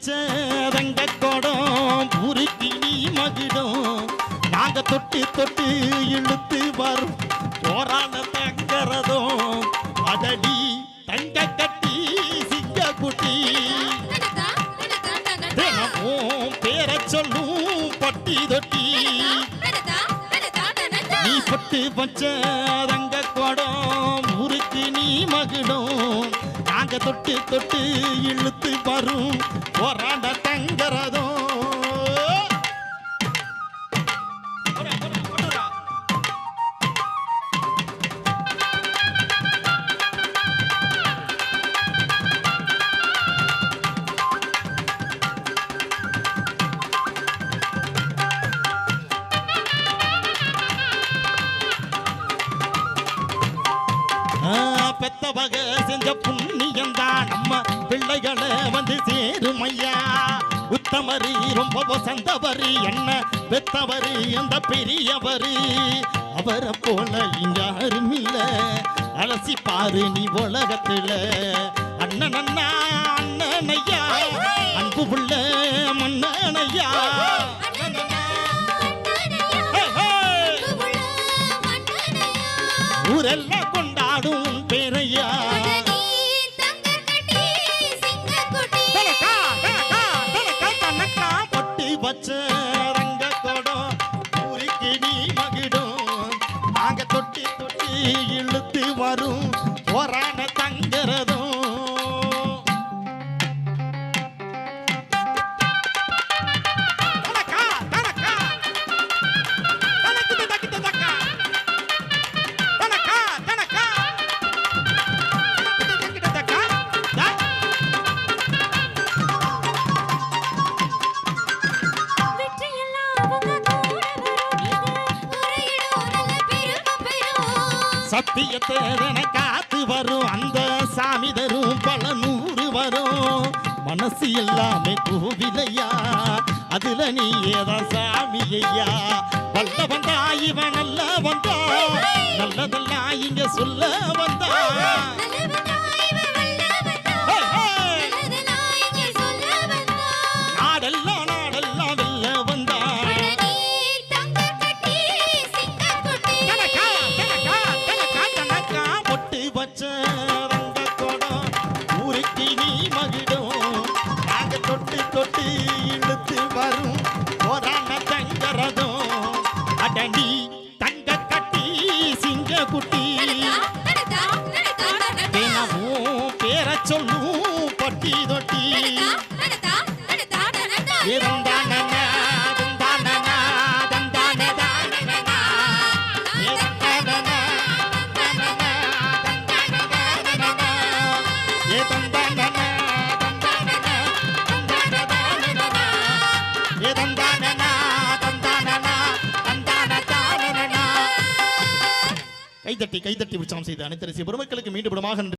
வச்ச ரங்க கொடம் ஊருக்கு நீ மகிடம் நாங்க தொட்டு தொட்டு இழுத்து வரும். போராட தங்கறதும் அதடி தங்க கட்டி சிங்க குட்டி. தினமும் பேர சொல்லும் பட்டி தொட்டி. நீ பட்டு பச்ச ரங்க கொடம் ஊருக்கு நீ மகிடம் நாங்க தொட்டு தொட்டு இழுத்து வரும். போராட தங்கறதும் ஐயா உத்தமரி ரொம்ப வசந்தவரி என்ன பெத்தவரி அந்த பெரியவரு? அவரை போல இங்க யாரும் இல்ல. அலசி பாரு நீ உலகத்துல. அண்ணன் அண்ணா அண்ணன் ஐயா அன்பு புள்ள மன்னன் ஐயா. ஊரெல்லாம் சத்தியத்தேவன காத்து வரும். அந்த சாமி தரும் பல நூறு வரும். மனசு எல்லாமே கோவிலையா? அதுல நீ ஏதான் சாமி ஐயா. வல்ல வந்தா இவன் நல்ல வந்தா நல்லதெல்லாம் இங்க சொல்ல வந்தா அடனி தங்க கட்டி சிங்க குட்டி. தினமும் பேர சொல்லும் பட்டி தொட்டி. இருந்தானே கைதட்டி கைதட்டி உற்சாகம் செய்த அனைத்து ரசிக பெருமக்களுக்கு மீண்டும் நன்றி.